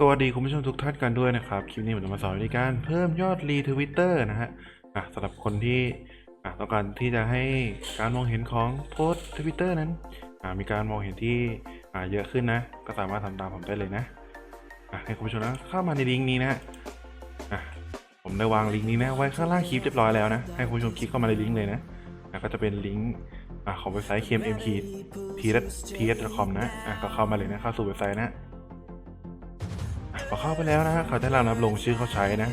สวัสดีคุณผู้ชมทุกท่านกันด้วยนะครับ คลิปนี้ผมจะมาสอนวิธีการเพิ่มยอดรีทวิตเตอร์นะฮะอะสำหรับคนที่อะต้องการที่จะให้การมองเห็นของโพสทวิตเตอร์นั้นอะมีการมองเห็นที่อะเยอะขึ้นนะ ก็สามารถทำตามผมได้เลยนะอะให้คุณผู้ชมนะเข้ามาในลิงก์นี้นะอะผมได้วางลิงก์นี้นะไว้ข้างล่างคลิปเรียบร้อยแล้วนะ ให้คุณผู้ชมคลิกเข้ามาในลิงก์เลยนะอะก็จะเป็นลิงก์อะของเว็บไซต์ KMM t s c o m นะอะก็เข้ามาเลยนะเข้าสู่เว็บไซต์นะ พอเข้าไปแล้วนะฮะเขาจะรับลงชื่อเขาใช้นะ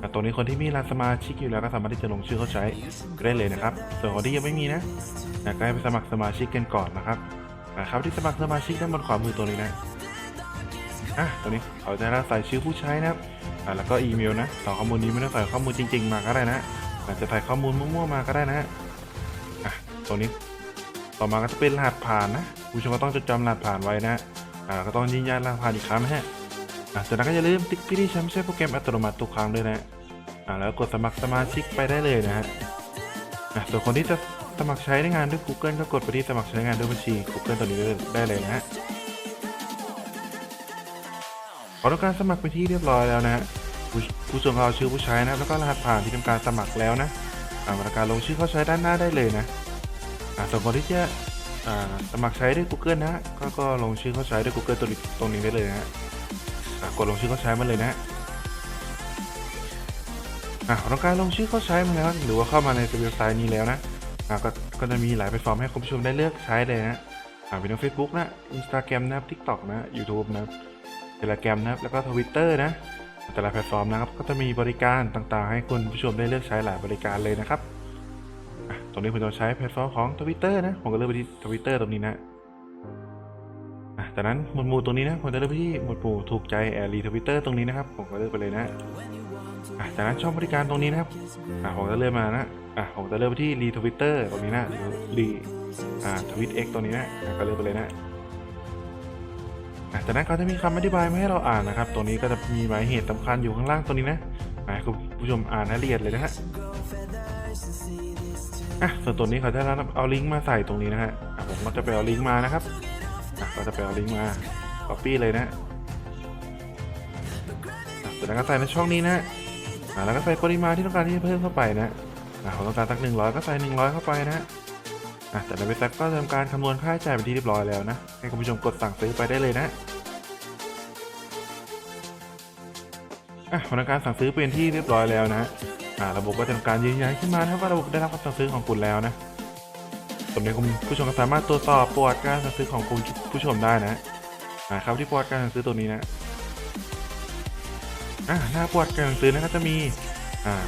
อ่ตรงนี้คนที่มีรานสมาชิกอยู่แล้วก็สามารถที่จะลงชื่อเขาใช้ได้เลยนะครับ ส่วนคนที่ยังไม่มีนะอะก็ให้ไปสมัครสมาชิกกันก่อนนะครับอะครับที่สมัครสมาชิกด้านบนขวามือตัวนี้นะอะตรงนี้เขาจะรับใส่ชื่อผู้ใช้นะครับแล้วก็อีเมลนะต่อข้อมูลนี้ไม่ต้องใส่ข้อมูลจริง ๆ มาก็ได้นะอาจจะใส่ข้อมูลมั่วๆมาก็ได้นะอะตรงนี้ต่อมาก็จะเป็นรหัสผ่านนะผู้ชมก็ต้องจดจำรหัสผ่านไว้นะอ่าก็ต้องยืนยันรหัสผ่านอีกครั้งนะฮะ อะจากนั้นก็อย่าลืมติ๊กพี่ที่ชมป์ใช้โปรแกรมอัตโนมัติทุกครั้งด้วยนะอ่าแล้วกดสมัครสมาชิกไปได้เลยนะฮะอะส่วนคนที่จะสมัครใช้ในงานด้วย Google ก็กดไปที่สมัครใช้งานด้วยบัญชี Google ตัวนี้ได้เลยนะฮะขอต้องการสมัครไปที่เรียบร้อยแล้วนะฮะผู้ผู้ชมเอาชื่อผู้ใช้นะแล้วก็รหัสผ่านที่ทำการสมัครแล้วนะอ่ามาทำการลงชื่อเข้าใช้ด้านหน้าได้เลยนะอ่าส่วนคนที่จะสมัครใช้ด้วย Google นะก็ก็ลงชื่อเข้าใช้ด้วย Google ตัวนี้ตรงนี้ได้เลยนะฮะ กดลงชื่อเขาใช้มาเลยนะอะต้องการลงชื่อเขาใช้มาแล้ว หรือว่าเข้ามาในเว็บไซต์นี้แล้วนะอะก็ก็จะมีหลายแพลตฟอร์มให้คุณผู้ชมได้เลือกใช้เลยนะอะเป็นทั้ง Facebook นะ Instagram นะครับ TikTok นะ YouTube นะ Telegram นะแล้วก็ Twitter นะแต่ละแพลตฟอร์มนะครับก็จะมีบริการต่างๆ ให้คุณผู้ชมได้เลือกใช้หลายบริการเลยนะครับตรงนี้ผมจะใช้แพลตฟอร์มของ Twitter นะ ผมก็เลือกไปที่ Twitter ตรงนี้นะ จากนั้นหมวดหมู่ตรงนี้นะผมจะเลือกไปที่หมวดหมู่ถูกใจแอร์รีทวิตเตอร์ตรงนี้นะครับผมก็เลือกไปเลยนะอะจากนั้นช่องบริการตรงนี้นะครับอะผมจะเลือกมานะอะผมจะเลือกไปที่รีทวิตเตอร์ตรงนี้นะหรือรีอ่าทวิตเอ็กตรงนี้นะอะก็เลือกไปเลยนะอะจากนั้นเขาจะมีคำอธิบายมาให้เราอ่านนะครับ ตรงนี้ก็จะมีหมายเหตุสำคัญอยู่ข้างล่างตรงนี้นะอะให้คุณผู้ชมอ่านรายละเอียดเลยนะฮะอะส่วนตัวนี้เขาจะเอาลิงก์มาใส่ตรงนี้นะฮะอะผมก็จะไปเอาลิงก์มานะครับ ก็จะไปเอาลิงก์มา copy เลยนะอะจากนั้นก็ใส่ในช่องนี้นะแล้วก็ใส่ปริมาณที่ต้องการที่จะเพิ่มเข้าไปนะอะผมต้องการสักหนึ่งร้อยก็ใส่หนึ่งร้อยเข้าไปนะอะจากนั้นเว็บไซต์ก็ทำการคำนวณค่าใช้จ่ายเป็นที่เรียบร้อยแล้วนะ ให้คุณผู้ชมกดสั่งซื้อไปได้เลยนะอะผมทำการสั่งซื้อเป็นที่เรียบร้อยแล้วนะะระบบก็จะทำการยืนยันขึ้นมานะครับว่าระบบได้รับคำสั่งซื้อของคุณแล้วนะ ส่วนในคุณผู้ชมก็สามารถตรวจสอบประวัติการสั่งซื้อของคุณผู้ชมได้นะนะครับที่ประวัติการสั่งซื้อตัวนี้นะอ่าหน้าประวัติการสั่งซื้อนะก็จะมีอ่า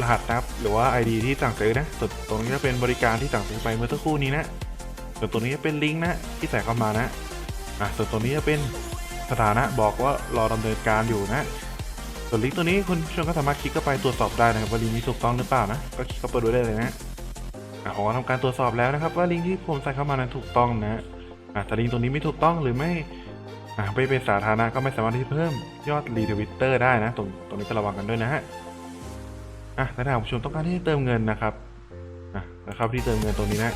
รหัสนับหรือว่า ID ที่สั่งซื้อนะส่วนตรงนี้จะเป็นบริการที่สั่งซื้อไปเมื่อสักครู่นี้นะส่วนตัวนี้จะเป็นลิงก์นะที่ใส่เข้ามานะอ่าส่วนตัวนี้จะเป็นสถานะบอกว่ารอดำเนินการอยู่นะส่วนลิงก์ตัวนี้คุณผู้ชมก็สามารถคลิกเข้าไปตรวจสอบได้นะครับว่าลิงก์นี้ถูกต้องหรือเปล่านะก็คลิกเข้าไปดูได้เลยนะ อะผมทำการตรวจสอบแล้วนะครับ ว่าลิงก์ที่ผมใส่เข้ามานั้นถูกต้องนะอะแต่ลิงก์ตรงนี้ไม่ถูกต้องหรือไม่อะไม่เป็นสาธารณะก็ไม่สามารถที่เพิ่มยอดรีทวิตเตอร์ได้นะ ตรงตรงนี้ก็ระวังกันด้วยนะฮะอะแล้วถ้าผู้ชมต้องการที่จะเติมเงินนะครับอะนะครับที่เติมเงินตรงนี้นะ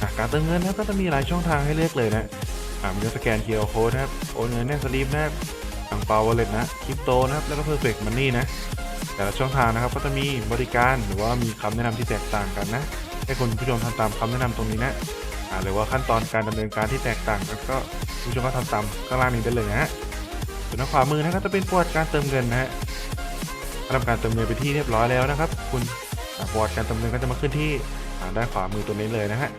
อะการเติมเงินนะก็จะมีหลายช่องทางให้เลือกเลยนะอะมีทั้งสแกน QR Code นะครับโอนเงินแนสลิปนะครับอังเปาวอลเล็ตนะคริปโตนะครับแล้วก็เพอร์เฟกต์มันนี่นะ แต่ละช่องทางนะครับก็จะมีบริการหรือว่ามีคำแนะนำที่แตกต่างกันนะ ให้คุณผู้ชมทำตามคำแนะนำตรงนี้นะหรือว่าขั้นตอนการดำเนินการที่แตกต่างกันก็คุณผู้ชมก็ทำตามข้างล่างนี้ได้เลยนะฮะส่วนทางขวามือนะก็จะเป็นประวัติการเติมเงินนะฮะทำการเติมเงินไปที่เรียบร้อยแล้วนะครับ คุณประวัติการเติมเงินก็จะมาขึ้นที่ด้านขวามือตัวนี้เลยนะฮะ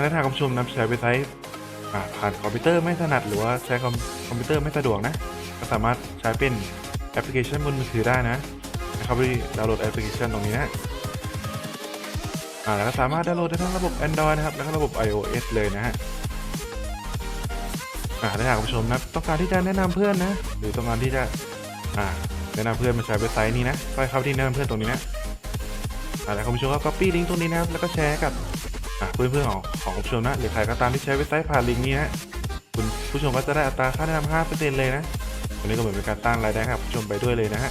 และทางคุณผู้ชมนำใช้เว็บไซต์ผ่านคอมพิวเตอร์ไม่ถนัดหรือว่าใช้คอมพิวเตอร์ไม่สะดวกนะ ก็สามารถใช้เป็น แอปพลิเคชันบนมือถือได้นะนะครับไปดาวน์โหลดแอปพลิเคชันตรงนี้นะอ่าแล้วก็สามารถดาวน์โหลดได้ทั้งระบบ Android นะครับแล้วก็ระบบ iOS เลยนะฮะอ่าถ้าหากผู้ชมนะต้องการที่จะแนะนำเพื่อนนะ หรือต้องการที่จะอ่าแนะนำเพื่อนมาใช้เว็บไซต์นี้นะก็เข้าที่แนะนำเพื่อนตรงนี้นะอ่าแล้วคุณผู้ชมก็ copy ลิงก์ตรงนี้นะครับแล้วก็แชร์กับอ่าเพื่อนๆของของคุณผู้ชมนะหรือใครก็ตามที่ใช้เว็บไซต์ผ่านลิงก์นี้นะคุณผู้ชมก็จะได้อัตราค่าแนะนำ5%เลยนะ ตรงนี้ก็เหมือนเป็นการตั้งรายได้ให้กับผู้ชมไปด้วยเลยนะฮะ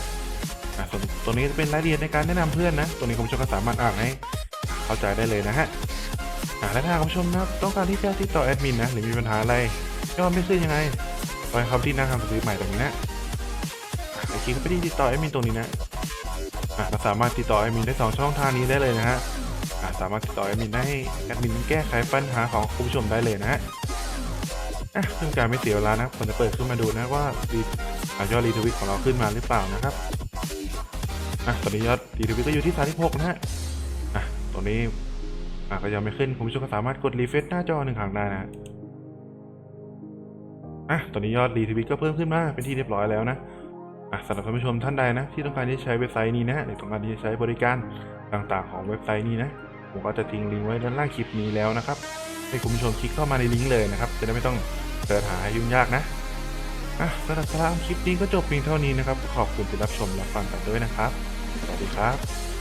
ส่วนตรงนี้จะเป็นรายละเอียดในการแนะนำเพื่อนนะตรงนี้คุณผู้ชมก็สามารถอ่านให้เข้าใจได้เลยนะฮะและถ้าคุณผู้ชมนะต้องการที่จะติดต่อแอดมินนะหรือมีปัญหาอะไรยอดไม่ซื้อยังไงไปครับที่หน้าทางซื้อใหม่ตรงนี้นะไปคลิกไปที่ติดต่อแอดมินตรงนี้นะอะก็สามารถติดต่อแอดมินได้สองช่องทางนี้ได้เลยนะฮะอะสามารถติดต่อแอดมินได้ให้แอดมินแก้ไขปัญหาของคุณผู้ชมได้เลยนะฮะ อะเพื่อการไม่เสียเวลานะครับผมจะเปิดขึ้นมาดูนะว่ารีอยอดรีทวิตของเราขึ้นมาหรือเปล่านะครับอะตอนนี้ยอดรีทวิตก็อยู่ที่36นะฮะอะตรงนี้อะก็ยังไม่ขึ้นคุณผู้ชมก็สามารถกดรีเฟรชหน้าจอหนึ่งครั้งได้นะอะตอนนี้ยอดรีทวิตก็เพิ่มขึ้นมาเป็นที่เรียบร้อยแล้วนะอะสำหรับท่านผู้ชมท่านใดนะ ที่ต้องการที่จะใช้เว็บไซต์นี้นะหรือต้องการที่จะใช้บริการต่างๆ ของเว็บไซต์นี้นะผมก็จะทิ้งลิงก์ไว้ด้านล่างคลิปนี้แล้วนะครับให้คุณผู้ชมคลิกเข้ามาในลิงก์เลยนะครับ จะได้ไม่ต้อง เสิร์ชหาให้ยุ่งยากนะอะสำหรับสาระคลิปนี้ก็จบเพียงเท่านี้นะครับ ขอบคุณที่รับชมรับฟังกันด้วยนะครับ สวัสดีครับ